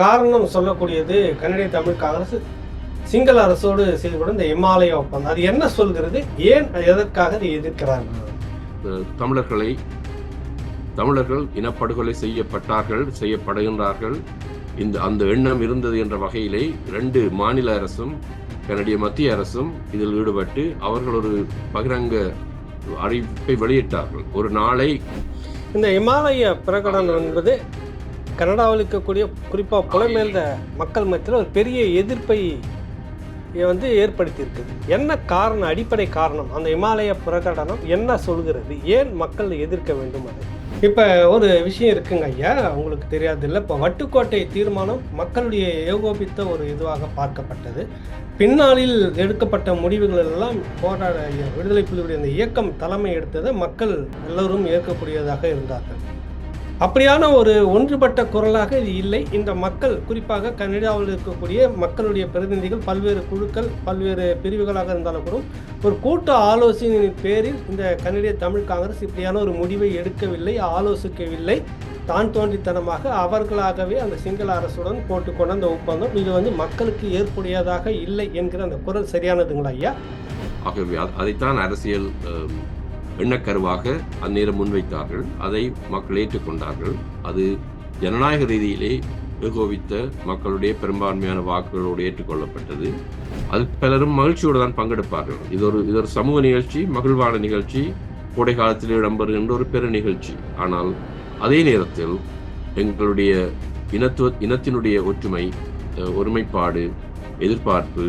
காரணம் சொல்லக்கூடியது கன்னடிய தமிழ் காங்கிரஸ் சிங்கள அரசோடு செயல்படும் இந்த இமாலய ஒப்பந்தம். அது என்ன சொல்கிறது? ஏன் எதற்காக அதை எதிர்க்கிறார்கள் தமிழர்களை தமிழர்கள் இனப்படுகொலை செய்யப்பட்டார்கள் செய்யப்படுகின்றார்கள். இந்த அந்த எண்ணம் இருந்தது என்ற வகையிலே ரெண்டு மாநில அரசும் கனடிய மத்திய அரசும் இதில் ஈடுபட்டு அவர்கள் ஒரு பகிரங்க அறிவிப்பை வெளியிட்டார்கள். ஒரு நாளை இந்த இமாலய பிரகடனம் என்பது கனடாவில் இருக்கக்கூடிய குறிப்பாக புலமேர்ந்த மக்கள் மத்தியில் ஒரு பெரிய எதிர்ப்பை வந்து ஏற்படுத்தியிருக்குது என்ன காரணம் அடிப்படை காரணம் அந்த இமாலய பிரகடனம் என்ன சொல்கிறது? ஏன் மக்கள் எதிர்க்க வேண்டும் அது? இப்போ ஒரு விஷயம் இருக்குங்க ஐயா உங்களுக்கு தெரியாது இல்லை இப்போ வட்டுக்கோட்டை தீர்மானம் மக்களுடைய ஏகோபித்த ஒரு இதுவாக பார்க்கப்பட்டது. பின்னாளில் எடுக்கப்பட்ட முடிவுகள் எல்லாம் போராட விடுதலை புலிகளுடைய அந்த இயக்கம் தலைமை எடுத்ததை மக்கள் எல்லோரும் ஏற்கக்கூடியதாக இருந்தார்கள். அப்படியான ஒரு ஒன்றுபட்ட குரலாக இது இல்லை. இந்த மக்கள் குறிப்பாக கனடாவில் இருக்கக்கூடிய மக்களுடைய பிரதிநிதிகள் பல்வேறு குழுக்கள் பல்வேறு பிரிவுகளாக இருந்தாலும் கூட ஒரு கூட்ட ஆலோசனையின் பேரில் இந்த கனடிய தமிழ் காங்கிரஸ் இப்படியான ஒரு முடிவை எடுக்கவில்லை ஆலோசிக்கவில்லை. தான் தோன்றித்தனமாக அவர்களாகவே அந்த சிங்கள அரசுடன் போட்டுக்கொண்ட அந்த ஒப்பந்தம் இது வந்து மக்களுக்கு ஏற்புடையதாக இல்லை என்கிற அந்த குரல் சரியானதுங்களா ஐயா? ஆகவே அதைத்தான் அரசியல் எண்ணக்கருவாக அந்நேரம் முன்வைத்தார்கள். அதை மக்கள் ஏற்றுக்கொண்டார்கள். அது ஜனநாயக ரீதியிலே ஏகோபித்த மக்களுடைய பெரும்பான்மையான வாக்குகளோடு ஏற்றுக்கொள்ளப்பட்டது. அது பலரும் மகிழ்ச்சியோடு தான் பங்கெடுப்பார்கள். இது ஒரு இது ஒரு சமூக நிகழ்ச்சி மகிழ்வான நிகழ்ச்சி கோடை காலத்தில் இடம்பெறுகின்ற ஒரு பெரு நிகழ்ச்சி. ஆனால் அதே நேரத்தில் எங்களுடைய இனத்துவ இனத்தினுடைய ஒற்றுமை ஒருமைப்பாடு எதிர்பார்ப்பு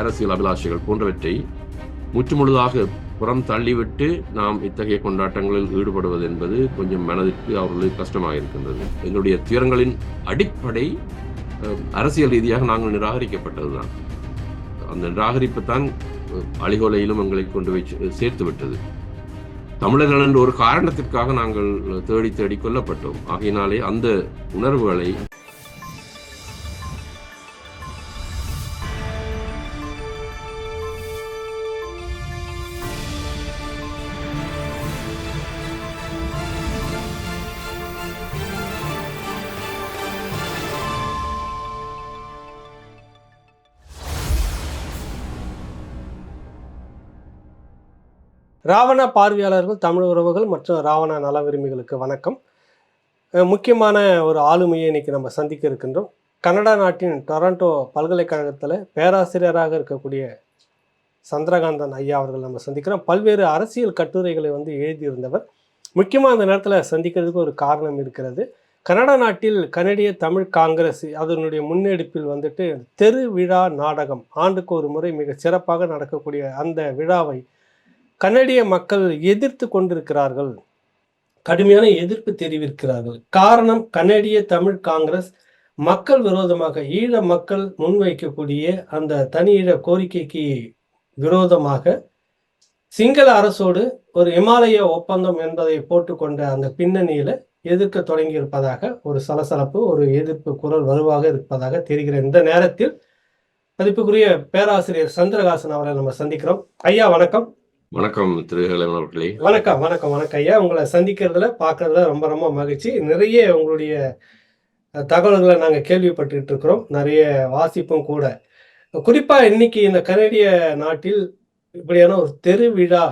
அரசியல் அபிலாஷைகள் போன்றவற்றை முற்றுமுழுதாக புறம் தள்ளிவிட்டு நாம் இத்தகைய கொண்டாட்டங்களில் ஈடுபடுவது என்பது கொஞ்சம் மனதிற்கு அவர்களுக்கு கஷ்டமாக இருக்கின்றது. எங்களுடைய துயரங்களின் அடிப்படை அரசியல் ரீதியாக நாங்கள் நிராகரிக்கப்பட்டதுதான். அந்த நிராகரிப்பு தான் அழிகோலையிலும் எங்களை கொண்டு போய் சேர்த்து விட்டது. தமிழர்கள் என்ற ஒரு காரணத்திற்காக நாங்கள் தேடி தேடி கொல்லப்பட்டோம். ஆகையினாலே அந்த உணர்வுகளை ராவண பார்வையாளர்கள் தமிழ் உறவுகள் மற்றும் ராவண நல விரும்பிகளுக்கு வணக்கம் முக்கியமான ஒரு ஆளுமையை இன்னைக்கு நம்ம சந்திக்க இருக்கின்றோம். கனடா நாட்டின் டொரண்டோ பல்கலைக்கழகத்தில் பேராசிரியராக இருக்கக்கூடிய சந்திரகாந்தன் ஐயா அவர்கள் நம்ம சந்திக்கிறோம். பல்வேறு அரசியல் கட்டுரைகளை வந்து எழுதியிருந்தவர். முக்கியமாக அந்த நேரத்தில் சந்திக்கிறதுக்கு ஒரு காரணம் இருக்கிறது. கனடா நாட்டில் கனடிய தமிழ் காங்கிரஸ் அதனுடைய முன்னெடுப்பில் வந்துட்டு தெரு விழா நாடகம் ஆண்டுக்கு ஒரு முறை மிக சிறப்பாக நடக்கக்கூடிய அந்த விழாவை கனடிய மக்கள் எதிர்த்து கொண்டிருக்கிறார்கள். கடுமையான எதிர்ப்பு தெரிவிக்கிறார்கள். காரணம் கனடிய தமிழ் காங்கிரஸ் மக்கள் விரோதமாக ஈழ மக்கள் முன்வைக்கக்கூடிய அந்த தனியிட கோரிக்கைக்கு விரோதமாக சிங்கள அரசோடு ஒரு இமாலய ஒப்பந்தம் என்பதை போட்டுக்கொண்ட அந்த பின்னணியில எதிர்க்க தொடங்கி இருப்பதாக ஒரு சலசலப்பு ஒரு எதிர்ப்பு குரல் வலுவாக இருப்பதாக தெரிகிற இந்த நேரத்தில் மதிப்புக்குரிய பேராசிரியர் சந்திரகாசன் அவரை நம்ம சந்திக்கிறோம். ஐயா வணக்கம். வணக்கம் திரு அவர்களே. வணக்கம் வணக்கம் வணக்கம். ஐயா உங்களை சந்திக்கிறதுல பார்க்கறதுல ரொம்ப ரொம்ப மகிழ்ச்சி. நிறைய உங்களுடைய தகவல்களை நாங்கள் கேள்விப்பட்டு இருக்கிறோம். நிறைய வாசிப்பும் கூட. குறிப்பாக இன்னைக்கு இந்த கனடிய நாட்டில் இப்படியான ஒரு தெருவிழா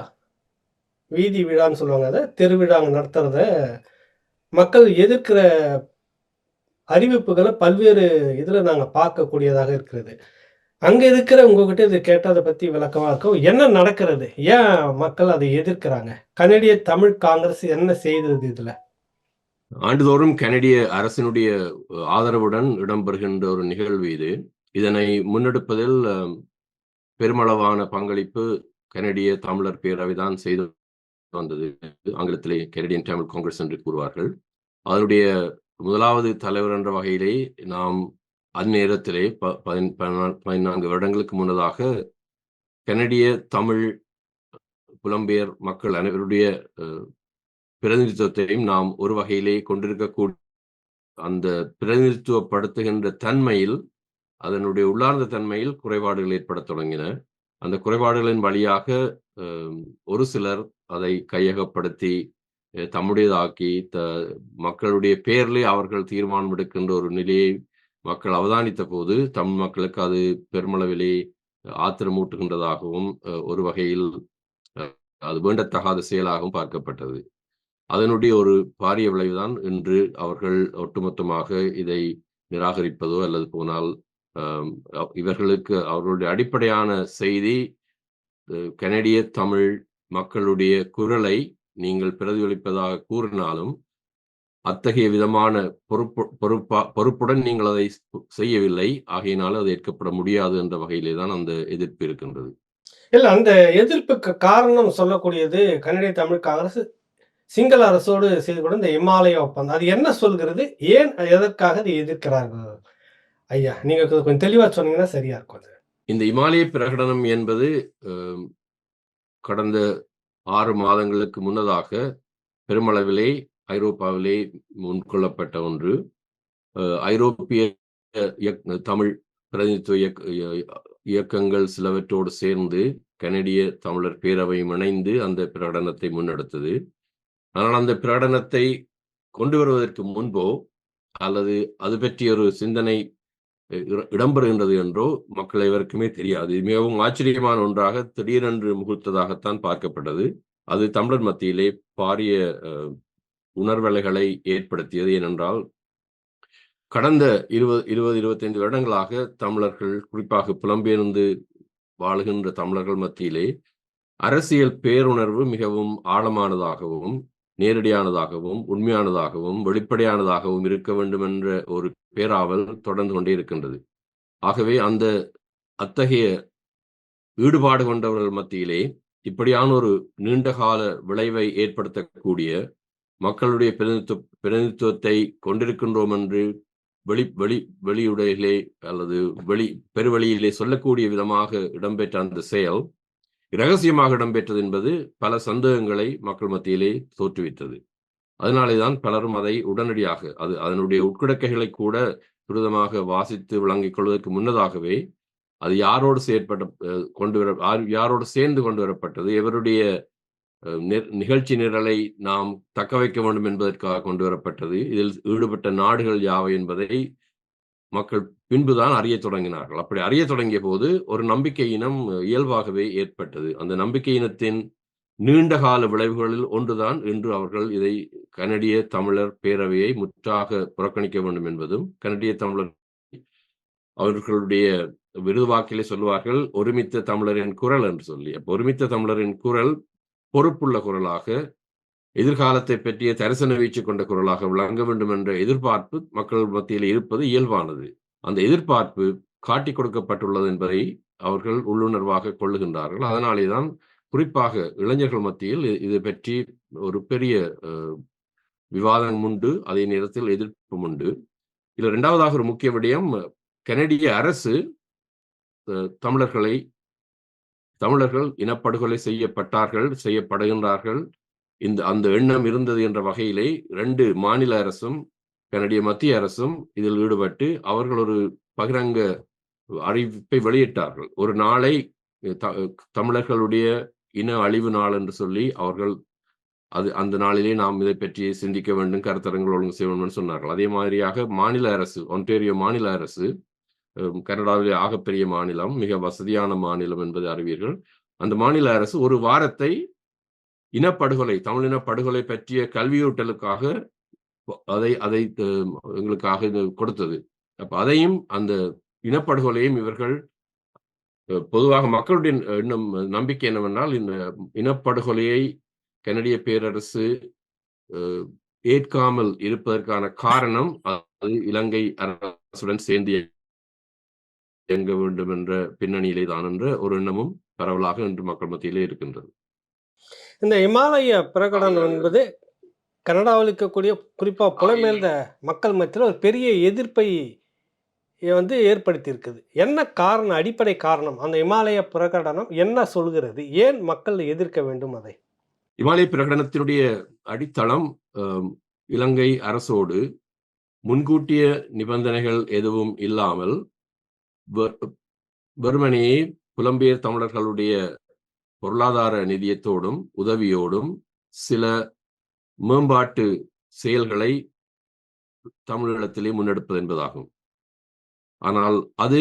வீதி விழான்னு சொல்லுவாங்க அதை தெருவிழா அங்கே நடத்துறத மக்கள் எதிர்க்கிற அறிவிப்புகளை பல்வேறு இதில் நாங்கள் பார்க்கக்கூடியதாக இருக்கிறது. அங்கே இருக்கிற உங்ககிட்ட இது கேட்டதை பற்றி விளக்கமாக இருக்கும். என்ன நடக்கிறது? ஏன் மக்கள் அதை எதிர்க்கிறாங்க? கனடிய தமிழ் காங்கிரஸ் என்ன செய்தது இதில்? ஆண்டுதோறும் கனடிய அரசினுடைய ஆதரவுடன் இடம்பெறுகின்ற ஒரு நிகழ்வு இது. இதனை முன்னெடுப்பதில் பெருமளவான பங்களிப்பு கனடிய தமிழர் பேரவை தான் செய்து வந்தது. ஆங்கிலத்திலே கனடியன் தமிழ் காங்கிரஸ் என்று கூறுவார்கள். அதனுடைய முதலாவது தலைவர் என்ற வகையிலே நாம் அந்நேரத்திலே ப- பதின்- பதினா- பதினான்கு வருடங்களுக்கு முன்னதாக கனடிய தமிழ் புலம்பெயர் மக்கள் அனைவருடைய பிரதிநிதித்துவத்தையும் நாம் ஒரு வகையிலே கொண்டிருக்கக்கூடிய அந்த பிரதிநிதித்துவப்படுத்துகின்ற தன்மையில் அதனுடைய உள்ளார்ந்த தன்மையில் குறைபாடுகள் ஏற்படத் தொடங்கின. அந்த குறைபாடுகளின் வழியாக ஒரு சிலர் அதை கையகப்படுத்தி தம்முடையதாக்கி த மக்களுடைய பேர்லே அவர்கள் தீர்மானம் எடுக்கின்ற ஒரு நிலையை மக்கள் அவதானித்த போது தமிழ் மக்களுக்கு அது பெருமளவிலே ஆத்திரமூட்டுகின்றதாகவும் ஒரு வகையில் அது வேண்டத்தகாத செயலாகவும் பார்க்கப்பட்டது. அதனுடைய ஒரு பாரிய விளைவுதான் இன்று அவர்கள் ஒட்டுமொத்தமாக இதை நிராகரிப்பதோ அல்லது போனால் இவர்களுக்கு அவர்களுடைய அடிப்படையான செய்தி கனடிய தமிழ் மக்களுடைய குரலை நீங்கள் பிரதிபலிப்பதாக கூறினாலும் அத்தகைய விதமான பொறுப்பு பொறுப்பா பொறுப்புடன் நீங்கள் அதை செய்யவில்லை. ஆகையினால் அது ஏற்கப்பட முடியாது என்ற வகையிலே தான் அந்த எதிர்ப்பு இருக்கின்றது. இல்ல அந்த எதிர்ப்புக்கு காரணம் சொல்லக்கூடியது கனடிய தமிழ் காங்கிரஸ் சிங்கள அரசோடு செய்து கொண்ட இந்த இமாலய ஒப்பந்தம். அது என்ன சொல்கிறது? ஏன் எதற்காக இதை எதிர்க்கிறார்கள்? ஐயா நீங்க கொஞ்சம் தெளிவா சொன்னீங்கன்னா சரியா இருக்கும் அது. இந்த இமாலய பிரகடனம் என்பது கடந்த ஆறு மாதங்களுக்கு முன்னதாக பெருமளவிலே ஐரோப்பாவிலே முன்கொள்ளப்பட்ட ஒன்று. ஐரோப்பிய தமிழ் பிரதிநிதித்துவ இயக்க- இயக்கங்கள் சிலவற்றோடு சேர்ந்து கனடிய தமிழர் பேரவையும் இணைந்து அந்த பிரகடனத்தை முன்னெடுத்தது. ஆனால் அந்த பிரகடனத்தை கொண்டு வருவதற்கு முன்போ அல்லது அது பற்றிய ஒரு சிந்தனை இடம்பெறுகின்றது என்றோ மக்கள் எவருக்குமே தெரியாது. மிகவும் ஆச்சரியமான ஒன்றாக திடீரென்று முகூர்த்ததாகத்தான் பார்க்கப்பட்டது. அது தமிழர் மத்தியிலே பாரிய அஹ், உணர்வலைகளை ஏற்படுத்தியது ஏனென்றால் கடந்த இருபது இருபது இருபத்தைந்து வருடங்களாக தமிழர்கள் குறிப்பாக புலம்பெயர்ந்து வாழுகின்ற தமிழர்கள் மத்தியிலே அரசியல் பேருணர்வு மிகவும் ஆழமானதாகவும் நேரடியானதாகவும் உண்மையானதாகவும் வெளிப்படையானதாகவும் இருக்க வேண்டும் என்ற ஒரு பேராவல் தொடர்ந்து கொண்டே இருக்கின்றது. ஆகவே அந்த அத்தகைய ஈடுபாடு கொண்டவர்கள் மத்தியிலே இப்படியான ஒரு நீண்டகால விளைவை ஏற்படுத்தக்கூடிய மக்களுடைய பிரதிநிதித்துவ பிரதிநிதித்துவத்தை கொண்டிருக்கின்றோம் என்று வெளி வெளி வெளியுடையிலே அல்லது வெளி பெருவழியிலே சொல்லக்கூடிய விதமாக இடம்பெற்ற அந்த செயல் இரகசியமாக இடம்பெற்றது என்பது பல சந்தேகங்களை மக்கள் மத்தியிலே தோற்றுவித்தது. அதனாலே தான் பலரும் அதை உடனடியாக அது அதனுடைய உட்கிடக்கைகளை கூட துரிதமாக வாசித்து விளங்கிக் கொள்வதற்கு முன்னதாகவே அது யாரோடு செயற்பட்ட கொண்டு வர யார்- யாரோடு சேர்ந்து கொண்டு வரப்பட்டது எவருடைய நிகழ்ச்சி நிரலை நாம் தக்க வைக்க வேண்டும் என்பதற்காக கொண்டு வரப்பட்டது. இதில் ஈடுபட்ட நாடுகள் யாவை என்பதை மக்கள் பின்புதான் அறிய தொடங்கினார்கள். அப்படி அறிய தொடங்கிய போது ஒரு நம்பிக்கை இனம் இயல்பாகவே ஏற்பட்டது. அந்த நம்பிக்கை இனத்தின் நீண்டகால விளைவுகளில் ஒன்றுதான் இன்று அவர்கள் இதை கனடிய தமிழர் பேரவையை முற்றாக புறக்கணிக்க வேண்டும் என்பதும் கனடிய தமிழர் அவர்களுடைய விருதுவாக்கிலே சொல்லுவார்கள் ஒருமித்த தமிழரின் குரல் என்று சொல்லி. அப்போ ஒருமித்த தமிழரின் குரல் பொறுப்புள்ள குரலாக எதிர்காலத்தை பற்றிய தரிசன வீச்சு கொண்ட குரலாக விளங்க வேண்டும் என்ற எதிர்பார்ப்பு மக்கள் மத்தியில் இருப்பது இயல்பானது. அந்த எதிர்பார்ப்பு காட்டிக் கொடுக்கப்பட்டுள்ளது என்பதை அவர்கள் உள்ளுணர்வாக கொள்ளுகின்றார்கள். அதனாலே தான் குறிப்பாக இளைஞர்கள் மத்தியில் இது பற்றி ஒரு பெரிய அஹ், விவாதம் உண்டு அதே நேரத்தில் எதிர்ப்பும் உண்டு. இதில் இரண்டாவதாக ஒரு முக்கிய விடயம் கனடிய அரசு தமிழர்களை தமிழர்கள் இனப்படுகொலை செய்யப்பட்டார்கள் செய்யப்படுகின்றார்கள். இந்த அந்த எண்ணம் இருந்தது என்ற வகையிலே ரெண்டு மாநில அரசும் கனடிய மத்திய அரசும் இதில் ஈடுபட்டு அவர்கள் ஒரு பகிரங்க அறிவிப்பை வெளியிட்டார்கள். ஒரு நாளை த- தமிழர்களுடைய இன அழிவு நாள் என்று சொல்லி அவர்கள் அது அந்த நாளிலே நாம் இதை பற்றி சிந்திக்க வேண்டும் கருத்தரங்கள் ஒழுங்கு செய்ய வேண்டும் சொன்னார்கள். அதே மாதிரியாக மாநில அரசு ஒன்டேரியோ மாநில அரசு கனடாவிலே ஆகப்பெரிய மாநிலம் மிக வசதியான மாநிலம் என்பதை அறிவீர்கள். அந்த மாநில அரசு ஒரு வாரத்தை இனப்படுகொலை தமிழின படுகொலை பற்றிய கல்வியூட்டலுக்காக அதை அதை எங்களுக்காக கொடுத்தது. அப்ப அதையும் அந்த இனப்படுகொலையும் இவர்கள் பொதுவாக மக்களுடைய எண்ணம் நம்பிக்கை என்னவென்றால் இந்த இனப்படுகொலையை கனடிய பேரரசு ஏற்காமல் இருப்பதற்கான காரணம் அது இலங்கை அரசுடன் சேர்ந்து இயங்க வேண்டும் என்ற பின்னணியிலே தான் என்ற ஒரு எண்ணமும் பரவலாக இன்று மக்கள் மத்தியிலே இருக்கின்றது. இந்த இமாலய பிரகடனம் என்பது கனடாவில் இருக்கக்கூடிய குறிப்பா புலமேர்ந்த மக்கள் மத்தியில் ஒரு பெரிய எதிர்ப்பை வந்து ஏற்படுத்தி இருக்குது என்ன காரணம் அடிப்படை காரணம் அந்த இமாலய பிரகடனம் என்ன சொல்கிறது? ஏன் மக்கள் எதிர்க்க வேண்டும் அதை? இமாலய பிரகடனத்தினுடைய அடித்தளம் இலங்கை அரசோடு முன்கூட்டிய நிபந்தனைகள் எதுவும் இல்லாமல் வெ- வெறுமனே புலம்பெயர் தமிழர்களுடைய பொருளாதார நிதியத்தோடும் உதவியோடும் சில மேம்பாட்டு செயல்களை தமிழீழத்திலே முன்னெடுப்பது என்பதாகும். ஆனால் அது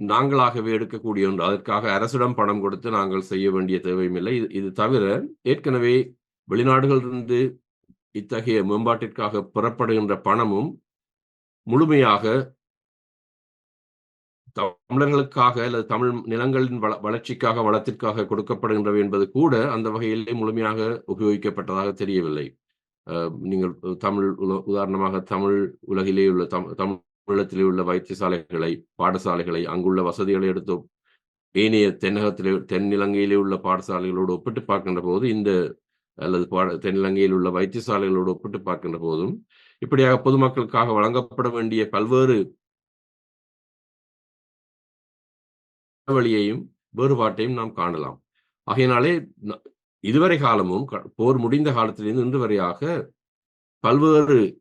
நாங்களாகவே எடுக்கக்கூடிய ஒன்று. அதற்காக அரசிடம் பணம் கொடுத்து நாங்கள் செய்ய வேண்டிய தேவையும் இல்லை. இது இது தவிர ஏற்கனவே வெளிநாடுகளிலிருந்து இத்தகைய மேம்பாட்டிற்காக பெறப்படுகின்ற பணமும் முழுமையாக தமிழர்களுக்காக அல்லது தமிழ் நிலங்களின் வள வளர்ச்சிக்காக வளத்திற்காக கொடுக்கப்படுகின்றவை என்பது கூட அந்த வகையிலே முழுமையாக உபயோகிக்கப்பட்டதாக தெரியவில்லை. அஹ் நீங்கள் தமிழ் உல- உதாரணமாக தமிழ் உலகிலே உள்ள தம் தமிழகத்திலே உள்ள வைத்தியசாலைகளை பாடசாலைகளை அங்குள்ள வசதிகளை எடுத்து ஏனைய தென்னகத்திலே தென்னிலங்கையிலே உள்ள பாடசாலைகளோடு ஒப்பிட்டு பார்க்கின்ற போது இந்த அல்லது பாட தென்னிலங்கையில் உள்ள வைத்தியசாலைகளோடு ஒப்பிட்டு பார்க்கின்ற போதும் இப்படியாக பொதுமக்களுக்காக வழங்கப்பட வேண்டிய பல்வேறு வழியையும் வேறுபாட்டையும் நாம் காணலாம். ஆகையினாலே இதுவரை காலமும் க- போர் முடிந்த காலத்திலிருந்து இன்று வரையாக பல்வேறு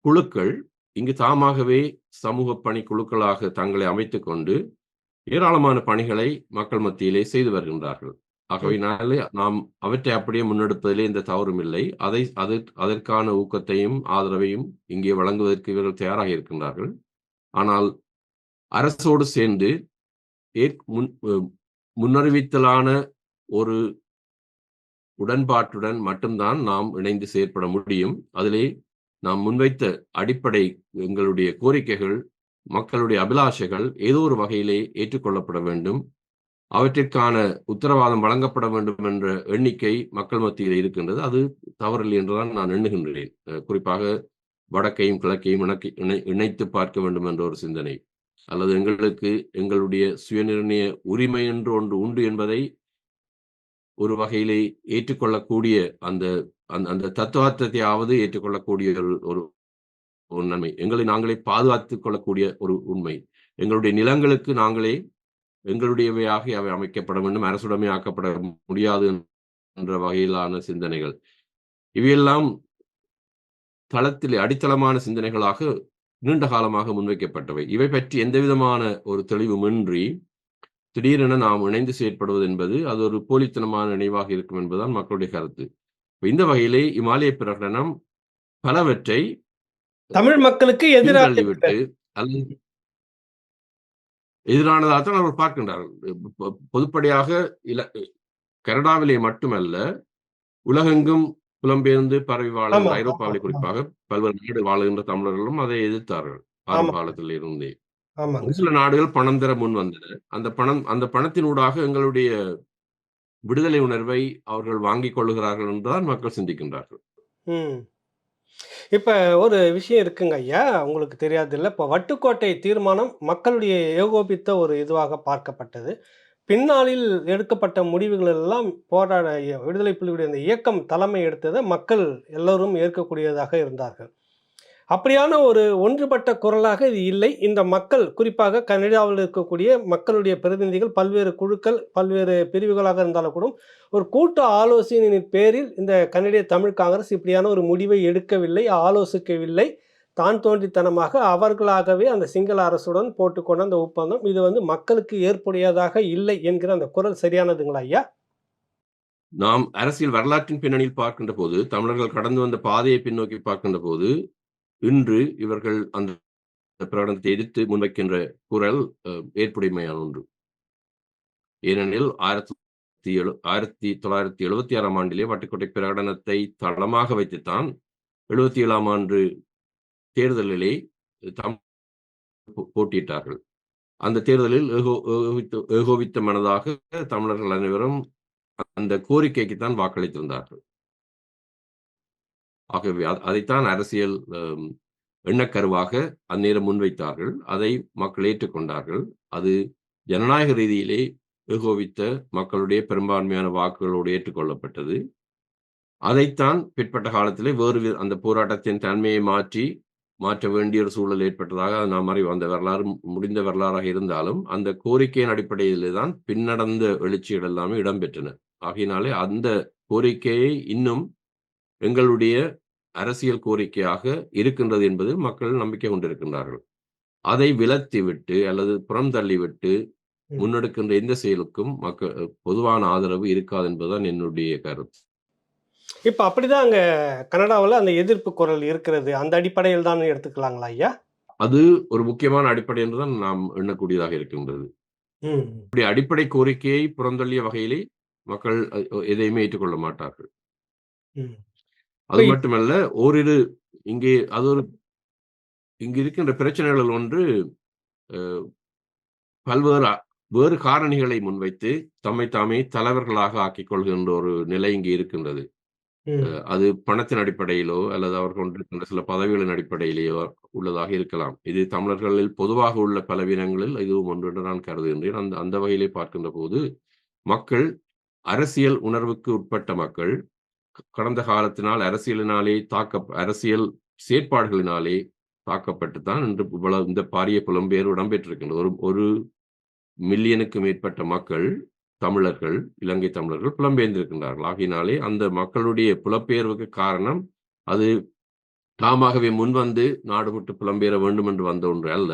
குழுக்கள் இங்கு தாமாகவே சமூக பணி குழுக்களாக தங்களை அமைத்துக் கொண்டு ஏராளமான பணிகளை மக்கள் மத்தியிலே செய்து வருகின்றார்கள். ஆகவேனாலே நாம் அவற்றை அப்படியே முன்னெடுப்பதிலே இந்த தவறும் இல்லை. அதை அது அதற்கான ஊக்கத்தையும் ஆதரவையும் இங்கே வழங்குவதற்கு இவர்கள் தயாராக இருக்கின்றார்கள். ஆனால் அரசோடு சேர்ந்து முன் முன்னறிவித்தலான ஒரு உடன்பாட்டுடன் மட்டும்தான் நாம் இணைந்து செயற்பட முடியும். அதிலே நாம் முன்வைத்த அடிப்படை எங்களுடைய கோரிக்கைகள் மக்களுடைய அபிலாஷைகள் ஏதோ ஒரு வகையிலே ஏற்றுக்கொள்ளப்பட வேண்டும். அவற்றிற்கான உத்தரவாதம் வழங்கப்பட வேண்டும் என்ற எண்ணிக்கை மக்கள் மத்தியில் இருக்கின்றது. அது தவறில்லை என்றுதான் நான் எண்ணுகின்றேன். குறிப்பாக வடக்கையும் கிழக்கையும் இணக்கி இணை- இணைத்து பார்க்க வேண்டும் என்ற ஒரு சிந்தனை. அல்லது எங்களுக்கு எங்களுடைய சுயநிர்ணய உரிமை என்று ஒன்று உண்டு என்பதை ஒரு வகையிலே ஏற்றுக்கொள்ளக்கூடிய அந்த அந்த அந்த தத்துவார்த்தத்தையாவது ஏற்றுக்கொள்ளக்கூடிய ஒரு ஒரு நன்மை. எங்களை நாங்களே பாதுகாத்துக் கொள்ளக்கூடிய ஒரு உண்மை. எங்களுடைய நிலங்களுக்கு நாங்களே எங்களுடையவையாக அவை அமைக்கப்பட வேண்டும் அரசுடைமை ஆக்கப்பட முடியாது என்ற வகையிலான சிந்தனைகள். இவையெல்லாம் தளத்தில் அடித்தளமான சிந்தனைகளாக நீண்ட காலமாக முன்வைக்கப்பட்டவை. இவை பற்றி எந்த விதமான ஒரு தெளிவுமின்றி திடீரென நாம் இணைந்து செயற்படுவது என்பது அது ஒரு போலித்தனமான நினைவாக இருக்கும் என்பதுதான் மக்களுடைய கருத்து. இந்த வகையிலே இமாலய பிரகடனம் பலவற்றை தமிழ் மக்களுக்கு எதிராக அல்லது எதிரானதாகத்தான் அவர்கள் பார்க்கின்றார்கள். பொதுப்படையாக இல கனடாவிலே மட்டுமல்ல உலகெங்கும் புலம்பெயர்ந்து பரவி ஆமா, ஐரோப்பாவிலே. குறிப்பாக பல்வேறு நாடு வாழுகின்ற தமிழர்களும் அதை எதிர்த்தார்கள் ஆரம்ப ஆமா. காலத்தில் இருந்தே. சில நாடுகள் பணம் தர முன் வந்தன. அந்த பணம் அந்த பணத்தினூடாக எங்களுடைய விடுதலை உணர்வை அவர்கள் வாங்கிக் கொள்ளுகிறார்கள் என்றுதான் மக்கள் சிந்திக்கின்றார்கள். இப்போ ஒரு விஷயம் இருக்குங்க ஐயா உங்களுக்கு தெரியாதில்ல. இப்போ வட்டுக்கோட்டை தீர்மானம் மக்களுடைய ஏகோபித்த ஒரு இதுவாக பார்க்கப்பட்டது. பின்னாளில் எடுக்கப்பட்ட முடிவுகள் எல்லாம் போராட விடுதலை புலிகளுடைய அந்த இயக்கம் தலைமை எடுத்ததை மக்கள் எல்லோரும் ஏற்கக்கூடியதாக இருந்தார்கள். அப்படியான ஒரு ஒன்றுபட்ட குரலாக இது இல்லை. இந்த மக்கள் குறிப்பாக கனடாவில் இருக்கக்கூடிய மக்களுடைய பிரதிநிதிகள் பல்வேறு குழுக்கள் பல்வேறு பிரிவுகளாக இருந்தாலும் கூட ஒரு கூட்டு ஆலோசனையின் பேரில் இந்த கனடிய தமிழ் காங்கிரஸ் இப்படியான ஒரு முடிவை எடுக்கவில்லை ஆலோசிக்கவில்லை. தான் தோன்றித்தனமாக அவர்களாகவே அந்த சிங்கள அரசுடன் போட்டுக்கொண்ட அந்த ஒப்பந்தம் இது வந்து மக்களுக்கு ஏற்புடையதாக இல்லை என்கிற அந்த குரல் சரியானதுங்களா ஐயா? நாம் அரசியல் வரலாற்றின் பின்னணியில் பார்க்கின்ற போது தமிழர்கள் கடந்து வந்த பாதையை பின்னோக்கி பார்க்கின்ற போது இன்று இவர்கள் அந்த பிரகடனத்தை எதிர்த்து முன்வைக்கின்ற குரல் அஹ், ஏற்புடைமையான ஒன்று. ஏனெனில் ஆயிரத்தி எழு ஆயிரத்தி தொள்ளாயிரத்தி எழுபத்தி ஆறாம் ஆண்டிலே வட்டுக்கோட்டை பிரகடனத்தை தளமாக வைத்துத்தான் எழுபத்தி ஏழாம் ஆண்டு தேர்தலிலே போட்டியிட்டார்கள். அந்த தேர்தலில் ஏகோ- ஏகோபித்த மனதாக தமிழர்கள் அனைவரும் அந்த கோரிக்கைக்கு தான் வாக்களித்திருந்தார்கள். ஆகவே அதைத்தான் அரசியல் எண்ணக்கருவாக அந்நேரம் முன்வைத்தார்கள். அதை மக்கள் ஏற்றுக்கொண்டார்கள். அது ஜனநாயக ரீதியிலே ஏகோபித்த மக்களுடைய பெரும்பான்மையான வாக்குகளோடு ஏற்றுக்கொள்ளப்பட்டது. அதைத்தான் பிற்பட்ட காலத்திலே வேறு அந்த போராட்டத்தின் தன்மையை மாற்றி மாற்ற வேண்டிய ஒரு சூழல் ஏற்பட்டதாக நாம் அறிவோம். அந்த வரலாறு முடிந்த வரலாறாக இருந்தாலும் அந்த கோரிக்கையின் அடிப்படையிலே தான் பின்னடந்த எழுச்சிகள் எல்லாமே இடம்பெற்றன. ஆகையினாலே அந்த கோரிக்கையை இன்னும் எங்களுடைய அரசியல் கோரிக்கையாக இருக்கின்றது என்பது மக்கள் நம்பிக்கை கொண்டிருக்கின்றார்கள். அதை விலத்தி விட்டு அல்லது புறம் தள்ளிவிட்டு. முன்னெடுக்கின்ற எந்த செயலுக்கும் மக்கள் பொதுவான ஆதரவு இருக்காது என்பதுதான் என்னுடைய கருத்து. இப்ப அப்படிதான் அங்க கனடாவுல அந்த எதிர்ப்பு குரல் இருக்கிறது. அந்த அடிப்படையில் தான் எடுத்துக்கலாங்களா ஐயா? அது ஒரு முக்கியமான அடிப்படை என்று தான் நாம் எண்ணக்கூடியதாக இருக்கின்றது. இப்படி அடிப்படை கோரிக்கையை புறந்தள்ளிய வகையிலே மக்கள் எதையுமே ஏற்றுக்கொள்ள மாட்டார்கள். அது மட்டுமல்ல, ஓரிரு இங்கே அது ஒரு இங்கு இருக்கின்ற பிரச்சனைகளில் ஒன்று பல்வேறு வேறு காரணிகளை முன்வைத்து தம்மை தாமே தலைவர்களாக ஆக்கிக் கொள்கின்ற ஒரு நிலை இங்கே இருக்கின்றது. ம். அது பணத்தின் அடிப்படையிலோ அல்லது அவர்கள் கொண்டிருக்கின்ற சில பதவிகளின் அடிப்படையிலேயோ உள்ளதாக இருக்கலாம். இது தமிழர்களில் பொதுவாக உள்ள பலவீனங்களில் இதுவும் ஒன்று என்று நான் கருதுகின்றேன். அந்த அந்த வகையிலே பார்க்கின்ற போது, மக்கள் அரசியல் உணர்வுக்கு உட்பட்ட மக்கள். கடந்த காலத்தினால் அரசியலினாலே தாக்க அரசியல் செயற்பாடுகளினாலே தாக்கப்பட்டு தான் இன்று இவ்வளவு இந்த பாரிய புலம்பெயர் இடம்பெற்றிருக்கின்றது. ஒரு ஒரு மில்லியனுக்கு மேற்பட்ட மக்கள், தமிழர்கள், இலங்கை தமிழர்கள் புலம்பெயர்ந்திருக்கின்றார்கள். ஆகையினாலே அந்த மக்களுடைய புலப்பெயர்வுக்கு காரணம், அது தாமாகவே முன்வந்து நாடு விட்டு புலம்பெயர வேண்டும் என்று வந்த ஒன்று அல்ல.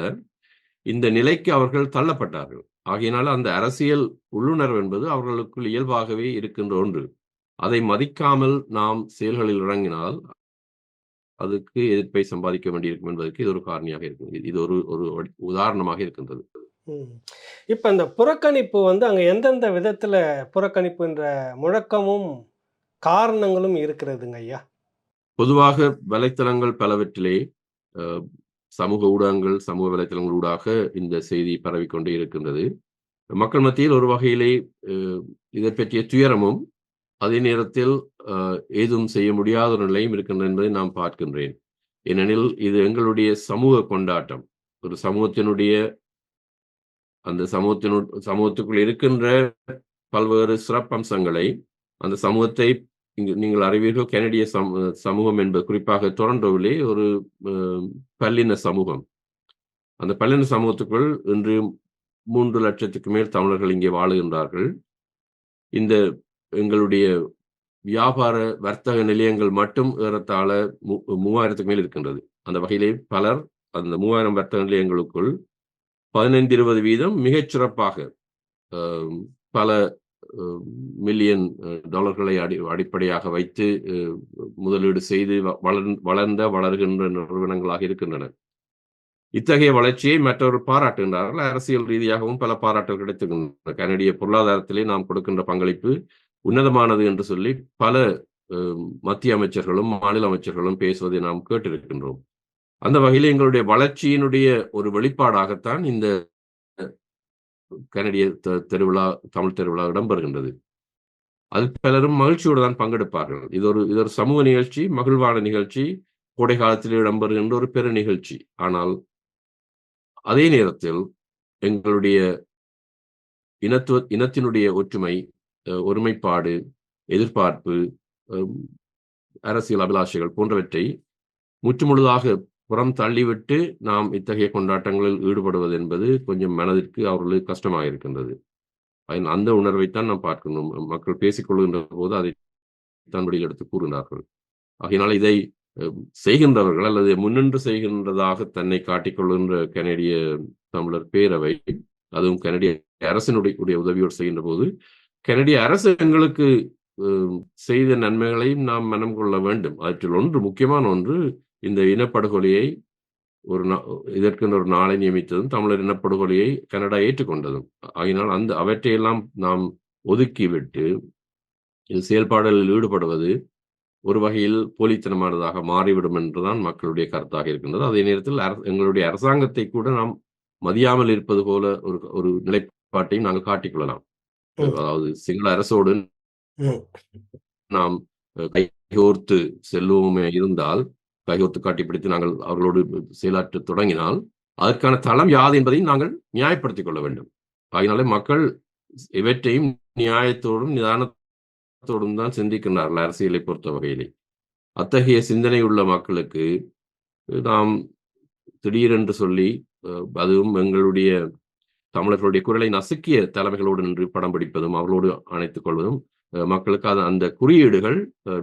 இந்த நிலைக்கு அவர்கள் தள்ளப்பட்டார்கள். ஆகையினால அந்த அரசியல் உள்ளுணர்வு என்பது அவர்களுக்குள் இயல்பாகவே இருக்கின்ற ஒன்று. அதை மதிக்காமல் நாம் செயல்களில் இறங்கினால் அதுக்கு எதிர்ப்பை சம்பாதிக்க வேண்டியிருக்கும் என்பதற்கு இது ஒரு காரணியாக இருக்கும். இது ஒரு ஒரு உதாரணமாக இருக்கின்றது. ம். இப்ப இந்த புறக்கணிப்பு வந்து அங்கே எந்தெந்த விதத்தில் புறக்கணிப்புன்ற முழக்கமும், காரணங்களும் இருக்கிறதுங்க ஐயா? பொதுவாக வலைத்தளங்கள் பலவற்றிலே சமூக ஊடகங்கள், சமூக வலைத்தளங்கள் ஊடாக இந்த செய்தி பரவிக்கொண்டே இருக்கின்றது. மக்கள் மத்தியில் ஒரு வகையிலே இதை பற்றிய துயரமும், அதே நேரத்தில் ஏதும் செய்ய முடியாத ஒரு நிலையும் இருக்கின்றது என்பதை நாம் பார்க்கின்றேன். ஏனெனில் இது எங்களுடைய சமூக கொண்டாட்டம். ஒரு சமூகத்தினுடைய அந்த சமூகத்தினு சமூகத்துக்குள் இருக்கின்ற பல்வேறு சிறப்பம்சங்களை, அந்த சமூகத்தை இங்கு நீங்கள் அறிவீர்கள் கனடிய சம சமூகம் என்பது குறிப்பாக டொரண்டோவிலே ஒரு பல்லின சமூகம். அந்த பல்லின சமூகத்துக்குள் இன்று 3,00,000க்கு மேல் தமிழர்கள் இங்கே வாழுகின்றார்கள். இந்த எங்களுடைய வியாபார வர்த்தக நிலையங்கள் மட்டும் ஏறத்தாழ மூவாயிரத்துக்கு மேல் இருக்கின்றது. அந்த வகையிலே பலர் அந்த 3000 வர்த்தக நிலையங்களுக்குள் 15, 20 வீதம் மிகச் சிறப்பாக பல மில்லியன் டாலர்களை அடி அடிப்படையாக வைத்து முதலீடு செய்து வளர் வளர்ந்த, வளர்கின்ற நிறுவனங்களாக இருக்கின்றன. இத்தகைய வளர்ச்சியை மற்றவர்கள் பாராட்டுகின்றார்கள். அரசியல் ரீதியாகவும் பல பாராட்டுகள் கிடைத்திருக்கின்றன. கனடிய பொருளாதாரத்திலே நாம் கொடுக்கின்ற பங்களிப்பு உன்னதமானது என்று சொல்லி பல மத்திய அமைச்சர்களும், மாநில அமைச்சர்களும் பேசுவதை நாம் கேட்டிருக்கின்றோம். அந்த வகையில் எங்களுடைய வளர்ச்சியினுடைய ஒரு வெளிப்பாடாகத்தான் இந்த கனடிய த திருவிழா, தமிழ் திருவிழா இடம்பெறுகின்றது. அதில் பலரும் மகிழ்ச்சியோடு தான் பங்கெடுப்பார்கள். இது ஒரு இது ஒரு சமூக நிகழ்ச்சி, மகிழ்வான நிகழ்ச்சி, கோடை காலத்தில் இடம்பெறுகின்ற ஒரு பெரு நிகழ்ச்சி. ஆனால் அதே நேரத்தில் எங்களுடைய இனத்துவ இனத்தினுடைய ஒற்றுமை, ஒருமைப்பாடு, எதிர்பார்ப்பு, அரசியல் அபிலாஷைகள் போன்றவற்றை முற்றுமுழுதாக புறம் தள்ளிவிட்டு நாம் இத்தகைய கொண்டாட்டங்களில் ஈடுபடுவது என்பது கொஞ்சம் மனதிற்கு அவர்களுக்கு கஷ்டமாக இருக்கின்றது. அந்த உணர்வைத்தான் நாம் பார்க்கணும் மக்கள் பேசிக்கொள்கின்ற போது அதை வெளியில் எடுத்து கூறுகிறார்கள் ஆகையினால் இதை செய்கின்றவர்கள் அல்லது முன்னின்று செய்கின்றதாக தன்னை காட்டிக்கொள்கின்ற கனடிய தமிழர் பேரவை, அதுவும் கனடிய அரசினுடைய உடைய உதவியோடு செய்கின்ற போது, கனடிய அரசு எங்களுக்கு செய்த நன்மைகளையும் நாம் மனம் கொள்ள வேண்டும். அவற்றில் ஒன்று முக்கியமான ஒன்று இந்த இனப்படுகொலையை ஒரு இதற்கென்று ஒரு நாளை நியமித்ததும், தமிழர் இனப்படுகொலையை கனடா ஏற்றுக்கொண்டதும். ஆகையினால் அந்த அவற்றையெல்லாம் நாம் ஒதுக்கிவிட்டு, இது செயல்பாடுகளில் ஈடுபடுவது ஒரு வகையில் போலித்தனமானதாக மாறிவிடும் என்றுதான் மக்களுடைய கருத்தாக இருக்கின்றது. அதே நேரத்தில் எங்களுடைய அரசாங்கத்தை கூட நாம் மதியாமல் இருப்பது போல ஒரு ஒரு நிலைப்பாட்டையும் நாங்கள் காட்டிக் கொள்ளலாம். ம். அதாவது சிங்கள அரசோடு. நாம் கைகோர்த்து செல்வோமே இருந்தால், கைகோர்த்து காட்டிப்பிடித்து நாங்கள் அவர்களோடு செயலாற்ற தொடங்கினால், அதற்கான தளம் யாது என்பதையும் நாங்கள் நியாயப்படுத்திக் கொள்ள வேண்டும். ஆகினாலே மக்கள் இவற்றையும் நியாயத்தோடும், நிதானத்தோடும் தான் சிந்திக்கின்றார்கள் அரசியலை பொறுத்த வகையிலே. அத்தகைய சிந்தனை உள்ள மக்களுக்கு நாம் திடீரென்று சொல்லி அதுவும் எங்களுடைய தமிழர்களுடைய குரலை நசுக்கிய தலைமைகளோடு நின்று படம் பிடிப்பதும், அவர்களோடு அணைத்துக் கொள்வதும், மக்களுக்கு அந்த குறியீடுகள்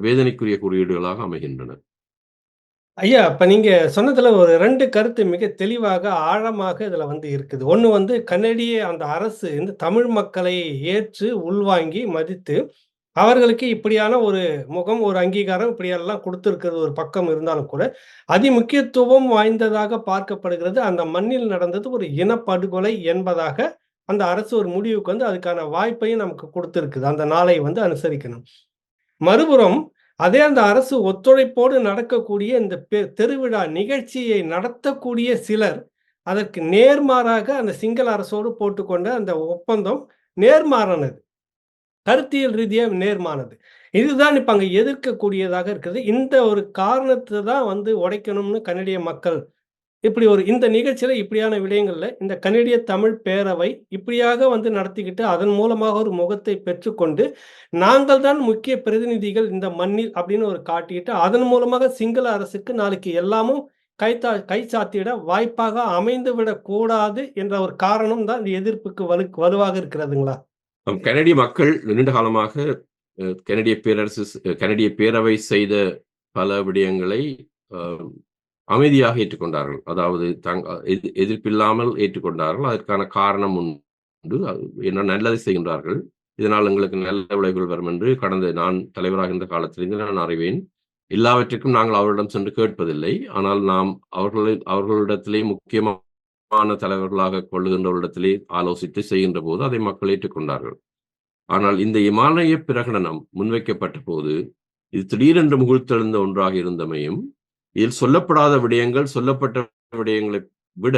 வேதனைக்குரிய குறியீடுகளாக அமைகின்றன. ஐயா, இப்ப நீங்க சொன்னதுல ஒரு ரெண்டு கருத்து மிக தெளிவாக, ஆழமாக இதுல வந்து இருக்குது. ஒண்ணு வந்து கன்னடிய அந்த அரசு இந்த தமிழ் மக்களை ஏற்று, உள்வாங்கி, மதித்து, அவர்களுக்கு இப்படியான ஒரு முகம், ஒரு அங்கீகாரம் இப்படியெல்லாம் கொடுத்துருக்கிறது ஒரு பக்கம் இருந்தாலும் கூட, அதி முக்கியத்துவம் வாய்ந்ததாக பார்க்கப்படுகிறது. அந்த மண்ணில் நடந்தது ஒரு இனப்படுகொலை என்பதாக அந்த அரசு ஒரு முடிவுக்கு வந்து அதுக்கான வாய்ப்பையும் நமக்கு கொடுத்துருக்குது அந்த நாளை வந்து அனுசரிக்கணும். மறுபுறம் அதே அந்த அரசு ஒத்துழைப்போடு நடக்கக்கூடிய இந்த பெ திருவிழா நிகழ்ச்சியை நடத்தக்கூடிய சிலர், அதற்கு நேர்மாறாக அந்த சிங்கள அரசோடு போட்டுக்கொண்ட அந்த ஒப்பந்தம் நேர்மாறானது. கருத்தியல் ரீதியாக நேர்மானது. இதுதான் இப்போ அங்கே எதிர்க்கக்கூடியதாக இருக்குது இந்த ஒரு காரணத்தை தான் வந்து உடைக்கணும்னு கனடிய மக்கள் இப்படி ஒரு இந்த நிகழ்ச்சியில் இப்படியான விடயங்களில் இந்த கனடிய தமிழ் பேரவை இப்படியாக வந்து நடத்திக்கிட்டு, அதன் மூலமாக ஒரு முகத்தை பெற்றுக்கொண்டு, நாங்கள் தான் முக்கிய பிரதிநிதிகள் இந்த மண்ணில் அப்படின்னு ஒரு காட்டிட்டு, அதன் மூலமாக சிங்கள அரசுக்கு நாளைக்கு எல்லாமும் கைத்தா கை சாத்திட வாய்ப்பாக அமைந்து விடக்கூடாது என்ற ஒரு காரணம் தான் இந்த எதிர்ப்புக்கு வலு வலுவாக இருக்கிறதுங்களா? கனடிய மக்கள் நீண்ட காலமாக கனடிய பேரரசு கனடிய பேரவை செய்த பல விடயங்களை அமைதியாக ஏற்றுக்கொண்டார்கள். அதாவது தங் எதிர்ப்பில்லாமல் ஏற்றுக்கொண்டார்கள். அதற்கான காரணம் உண்டு. என்ன நல்லதை செய்கின்றார்கள். இதனால் எங்களுக்கு நல்ல விளைவுகள் வரும் என்று கடந்த நான் தலைவராக காலத்திலிருந்து நான் அறிவேன். எல்லாவற்றிற்கும் நாங்கள் அவரிடம் சென்று கேட்பதில்லை. ஆனால் நாம் அவர்களை அவர்களிடத்திலே முக்கியமான தலைவர்களாக கொள்ளுகின்றவர்களிடத்திலே ஆலோசித்து செய்கின்ற போது அதை மக்கள் ஏற்றுக்கொண்டார்கள். ஆனால் இந்த இமாலய பிரகடனம் முன்வைக்கப்பட்ட போது, இது திடீரென்று முகிழ்த்தெழுந்த ஒன்றாக இருந்தமையும், இதில் சொல்லப்படாத விடயங்கள் சொல்லப்பட்ட விடயங்களை விட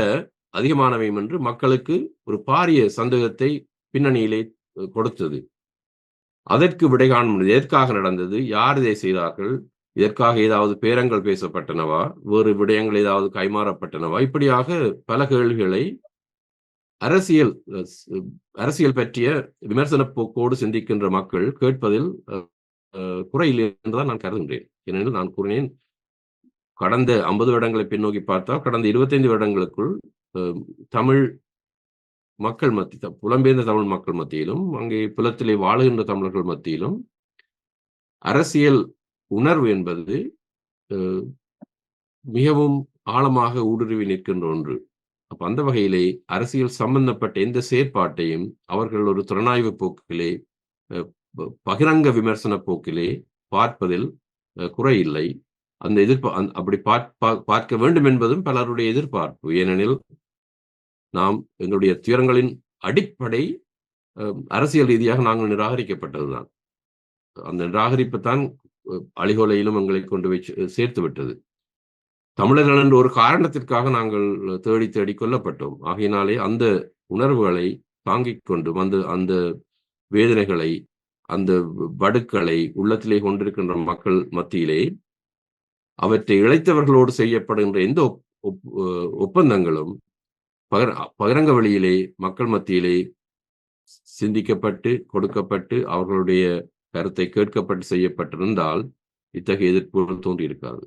அதிகமானவையும் என்று மக்களுக்கு ஒரு பாரிய சந்தேகத்தை பின்னணியிலே கொடுத்தது. அதற்கு விடை காண முடியாது. எதற்காக நடந்தது? யார் இதை செய்தார்கள்? இதற்காக ஏதாவது பேரங்கள் பேசப்பட்டனவா? வேறு விடயங்கள் ஏதாவது கைமாறப்பட்டனவா? இப்படியாக பல கேள்விகளை அரசியல் அரசியல் பற்றிய விமர்சன போக்கோடு சிந்திக்கின்ற மக்கள் கேட்பதில் குறையில்லை என்றுதான் நான் கருதுகின்றேன். ஏனெனில் நான் கூறினேன், கடந்த 50 வருடங்களை பின்னோக்கி பார்த்தால், கடந்த 25 வருடங்களுக்குள் தமிழ் மக்கள் மத்தி புலம்பெயர்ந்த தமிழ் மக்கள் மத்தியிலும், அங்கே புலத்திலே வாழுகின்ற தமிழர்கள் மத்தியிலும், அரசியல் உணர்வு என்பது மிகவும் ஆழமாக ஊடுருவி நிற்கின்ற ஒன்று. அப்ப அந்த வகையிலே அரசியல் சம்பந்தப்பட்ட எந்த செயற்பாட்டையும் அவர்கள் ஒரு திறனாய்வு போக்கிலே, ப பகிரங்க விமர்சன போக்கிலே பார்ப்பதில் குறையில்லை. அந்த எதிர்பார் அந் அப்படி பா பார்க்க வேண்டும் என்பதும் பலருடைய எதிர்பார்ப்பு. ஏனெனில், நாம் எங்களுடைய துயரங்களின் அடிப்படை அரசியல் ரீதியாக நாங்கள் நிராகரிக்கப்பட்டதுதான். அந்த நிராகரிப்பு தான் அழிகோலையிலும் எங்களை கொண்டு போய் சே சேர்த்து விட்டது. தமிழர்கள் என்ற ஒரு காரணத்திற்காக நாங்கள் தேடி தேடி கொல்லப்பட்டோம். ஆகையினாலே அந்த உணர்வுகளை தாங்கிக் கொண்டு வந்து அந்த வேதனைகளை, அந்த வடுக்களை உள்ளத்திலே கொண்டிருக்கின்ற மக்கள் மத்தியிலே, அவற்றை இழைத்தவர்களோடு செய்யப்படுகின்ற எந்த ஒப் ஒப் ஒப்பந்தங்களும் பகர பகிரங்க வழியிலே மக்கள் மத்தியிலே சிந்திக்கப்பட்டு, கொடுக்கப்பட்டு, அவர்களுடைய கருத்தை கேட்கப்பட்டு செய்யப்பட்டிருந்தால், இத்தகைய எதிர்ப்புகள் தோன்றியிருக்காது.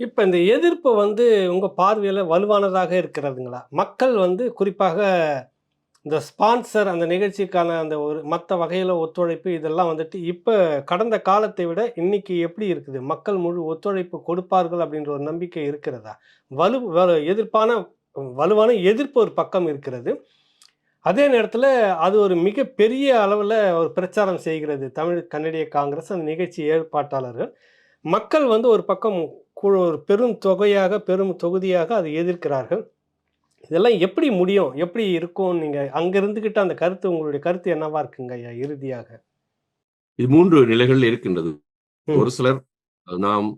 இப்ப இந்த எதிர்ப்பு வந்து உங்க பார்வையில வலுவானதாக இருக்கிறதுங்களா? மக்கள் வந்து குறிப்பாக இந்த ஸ்பான்சர் அந்த நிகழ்ச்சிக்கான அந்த ஒரு மற்ற வகையில் ஒத்துழைப்பு இதெல்லாம் வந்துட்டு இப்போ கடந்த காலத்தை விட இன்னைக்கு எப்படி இருக்குது? மக்கள் முழு ஒத்துழைப்பு கொடுப்பார்கள் அப்படின்ற ஒரு நம்பிக்கை இருக்கிறதா? வலு எதிர்ப்பான வலுவான எதிர்ப்பு ஒரு பக்கம் இருக்கிறது. அதே நேரத்தில் அது ஒரு மிகப்பெரிய அளவில் ஒரு பிரச்சாரம் செய்கிறது. தமிழ் கன்னடிய காங்கிரஸ் அந்த நிகழ்ச்சி ஏற்பாட்டாளர்கள். மக்கள் வந்து ஒரு பக்கம் கு ஒரு பெரும் தொகையாக, பெரும் தொகுதியாக அதை எதிர்க்கிறார்கள். இதெல்லாம் எப்படி முடியும்? எப்படி இருக்கும்? நீங்க அங்க இருந்துகிட்டு அந்த கருத்து உங்களுடைய கருத்து என்னவா இருக்குங்க ஐயா இறுதியாக? இது 3 நிலைகள் இருக்கின்றது. ஒரு சிலர் நாம்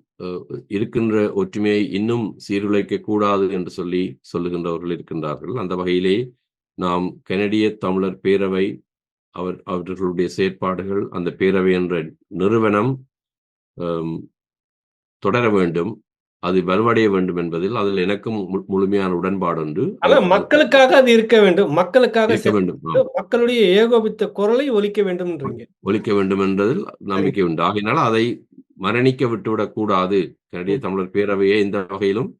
இருக்கின்ற ஒற்றுமையை இன்னும் சீர்குலைக்கக் கூடாது என்று சொல்லி சொல்லுகின்றவர்கள் இருக்கின்றார்கள். அந்த வகையிலே நாம் கனடிய தமிழர் பேரவை, அவர் அவர்களுடைய செயற்பாடுகள், அந்த பேரவை என்ற நிறுவனம் தொடர வேண்டும். அது வலுவடைய வேண்டும் என்பதில் அதில் எனக்கும் முழுமையான உடன்பாடு உண்டு. மக்களுக்காக அது இருக்க வேண்டும். மக்களுக்காக இருக்க வேண்டும். மக்களுடைய ஏகோபித்த குரலை ஒலிக்க வேண்டும்ன்றீங்க. ஒலிக்க வேண்டும் என்பதில் நம்பிக்கை உண்டு. ஆகையினால அதை மரணிக்க விட்டுவிடக் கூடாது. கனடிய. தமிழர் பேரவையை எந்த வகையிலும்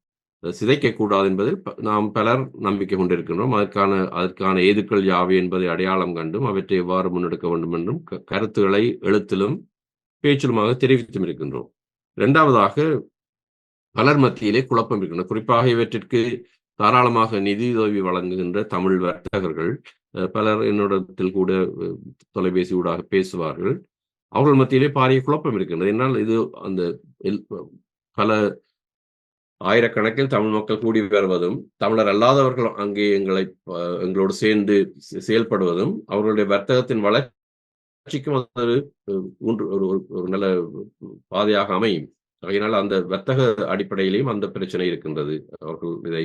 சிதைக்கக் கூடாது என்பதில் நாம் பலர் நம்பிக்கை கொண்டிருக்கின்றோம். அதற்கான அதற்கான ஏதுக்கள் யாவை என்பதை அடையாளம் கண்டும், அவற்றை எவ்வாறு முன்னெடுக்க வேண்டும் என்றும் கருத்துக்களை எழுத்திலும், பேச்சிலுமாக தெரிவித்தும் இருக்கின்றோம். 2வதாக பலர் மத்தியிலே குழப்பம் இருக்கின்றன. குறிப்பாக இவற்றிற்கு தாராளமாக நிதியுதவி வழங்குகின்ற தமிழ் வர்த்தகர்கள் பலர் என்னிடத்தில் கூட தொலைபேசி ஊடாக பேசுவார்கள். அவர்கள் மத்தியிலே பாரிய குழப்பம் இருக்கின்றது என்னால் இது அந்த பல ஆயிரக்கணக்கில் தமிழ் மக்கள் கூடி வருவதும் தமிழர் அல்லாதவர்கள் அங்கே எங்களை அஹ், எங்களோடு சேர்ந்து செயல்படுவதும் அவர்களுடைய வர்த்தகத்தின் வளர்ச்சிக்கும் அது அஹ், ஊன்று ஒரு- ஒரு நல்ல பாதையாக அமையும் ஆகையினால் அந்த வர்த்தக அடிப்படையிலையும் அந்த பிரச்சனை இருக்கின்றது. அவர்கள் இதை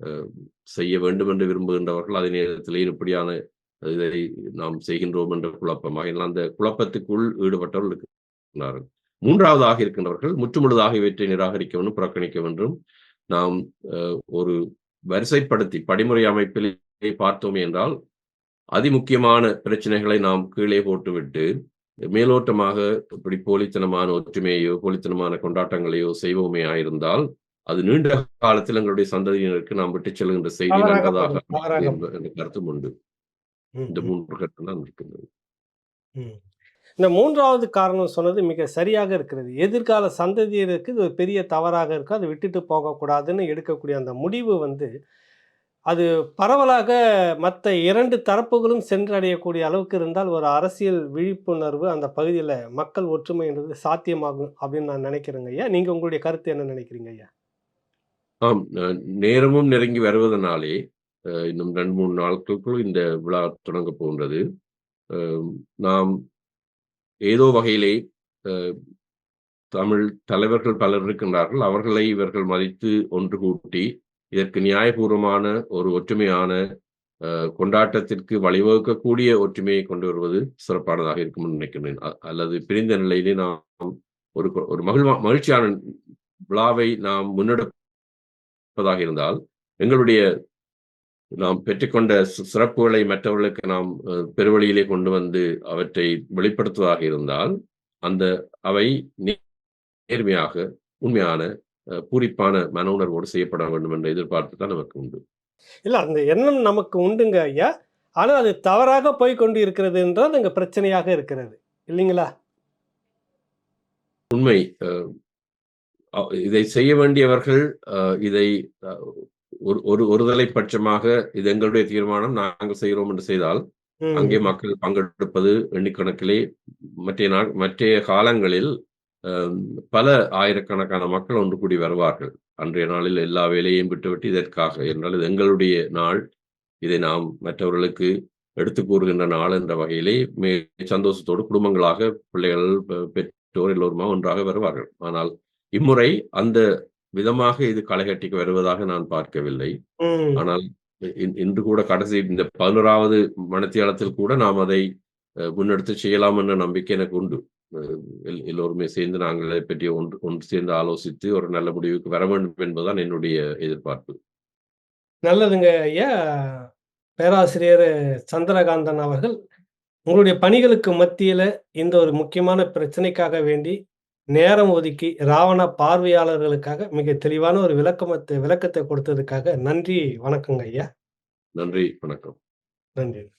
அஹ், செய்ய வேண்டும் என்று விரும்புகின்றவர்கள் அதே நேரத்திலேயும் இப்படியான இதை நாம் செய்கின்றோம் என்ற குழப்பம். ஆகையினால் அந்த குழப்பத்துக்குள் ஈடுபட்டவர்கள் இருக்கின்றார்கள். மூன்றாவதாக இருக்கின்றவர்கள் முற்றுமுழுதாக இவற்றை நிராகரிக்க வேண்டும் புறக்கணிக்க வேண்டும் நாம் ஒரு வரிசைப்படுத்தி படிமுறை அமைப்பில் பார்த்தோம் என்றால் அதிமுக்கியமான பிரச்சனைகளை நாம் கீழே போட்டுவிட்டு மேலோட்டமாக இப்படி போலித்தனமான ஒற்றுமையோ போலித்தனமான கொண்டாட்டங்களையோ செய்வோமே ஆயிருந்தால் அது நீண்ட காலத்தில் எங்களுடைய சந்ததியினருக்கு நாம் விட்டுச் செல்கின்ற செய்தி நல்லதாக கருத்தும் உண்டு. இந்த மூன்று கருத்து தான் இருக்கின்றது. இந்த மூன்றாவது காரணம் சொன்னது மிக சரியாக இருக்கிறது. எதிர்கால சந்ததியருக்கு இது ஒரு பெரிய தவறாக இருக்கு அதை விட்டுட்டு போகக்கூடாதுன்னு எடுக்கக்கூடிய அந்த முடிவு வந்து அது பரவலாக மற்ற இரண்டு தரப்புகளும் சென்றடையக்கூடிய அளவுக்கு இருந்தால் ஒரு அரசியல் விழிப்புணர்வு அந்த பகுதியில் மக்கள் ஒற்றுமை என்றது சாத்தியமாகும் அப்படின்னு நான் நினைக்கிறேங்க ஐயா. நீங்கள் உங்களுடைய கருத்து என்ன நினைக்கிறீங்க ஐயா? ஆம். நேரமும் நெருங்கி வருவதனாலே இன்னும் ரெண்டு மூணு நாட்களுக்குள் இந்த விழா தொடங்க போன்றது நாம் ஏதோ வகையிலே தமிழ் தலைவர்கள் பலர் இருக்கின்றார்கள். அவர்களை இவர்கள் மதித்து ஒன்று கூட்டி இதற்கு நியாயபூர்வமான ஒரு ஒற்றுமையான அஹ், கொண்டாட்டத்திற்கு வழிவகுக்கக்கூடிய ஒற்றுமையை கொண்டு வருவது சிறப்பானதாக இருக்கும் நினைக்கின்றேன் நினைக்கிறேன் அல்லது பிரிந்த நிலையிலே நாம் ஒரு ஒரு மகிழ்வா மகிழ்ச்சியான விழாவை நாம் முன்னெடுப்பதாக இருந்தால் எங்களுடைய நாம் பெற்றுக்கொண்ட சிறப்புகளை மற்றவர்களுக்கு நாம் பெருவழியிலே கொண்டு வந்து அவற்றை வெளிப்படுத்துவதாக இருந்தால் அந்த அவை நேர்மையாக உண்மையான பூரிப்பான மன உணர்வோடு செய்யப்பட வேண்டும் என்ற எதிர்பார்ப்பு தான் நமக்கு உண்டு. இல்லை அந்த எண்ணம் நமக்கு உண்டுங்க ஐயா. ஆனால் அது தவறாக போய் கொண்டு இருக்கிறதுன்றது அங்கே பிரச்சனையாக இருக்கிறது. இல்லைங்களா? உண்மை. இதை செய்ய வேண்டியவர்கள் இதை ஒரு ஒரு ஒருதலை பட்சமாக இது எங்களுடைய தீர்மானம். நாங்கள் செய்கிறோம் என்று செய்தால் அங்கே மக்கள் பங்கெடுப்பது எண்ணிக்கணக்கிலே மற்ற நாள் மற்றைய காலங்களில் பல ஆயிரக்கணக்கான மக்கள் ஒன்று கூடி வருவார்கள். அன்றைய நாளில் எல்லா வேலையையும் விட்டுவிட்டு இதற்காக என்றால் இது எங்களுடைய நாள். இதை நாம் மற்றவர்களுக்கு எடுத்து கூறுகின்ற நாள் என்ற வகையிலே மே சந்தோஷத்தோடு குடும்பங்களாக பிள்ளைகள் பெற்றோர் எல்லோருமா ஒன்றாக வருவார்கள். ஆனால் இம்முறை அந்த விதமாக இது களைகட்டிக்கு வருவதாக நான் பார்க்கவில்லை. ஆனால் இன்- இன்று கூட கடைசி இந்த பதினோராவது மனத்தியாலத்தில் கூட நாம் அதை முன்னெடுத்து செய்யலாம் என்ற நம்பிக்கை எனக்கு உண்டு. எல்லோருமே சேர்ந்து நாங்கள் இதை பற்றி ஒன்று ஒன்று சேர்ந்து ஆலோசித்து ஒரு நல்ல முடிவுக்கு வர வேண்டும் என்பதுதான் என்னுடைய எதிர்பார்ப்பு. நல்லதுங்க ஐயா. பேராசிரியர் சந்திரகாந்தன் அவர்கள் உங்களுடைய பணிகளுக்கு மத்தியில் இந்த ஒரு முக்கியமான பிரச்சனைக்காக வேண்டி நேரம் ஒதுக்கி ராவண பார்வையாளர்களுக்காக மிக தெளிவான ஒரு விளக்கமத்தை விளக்கத்தை கொடுத்ததுக்காக நன்றி வணக்கங்க ஐயா. நன்றி வணக்கம். நன்றி.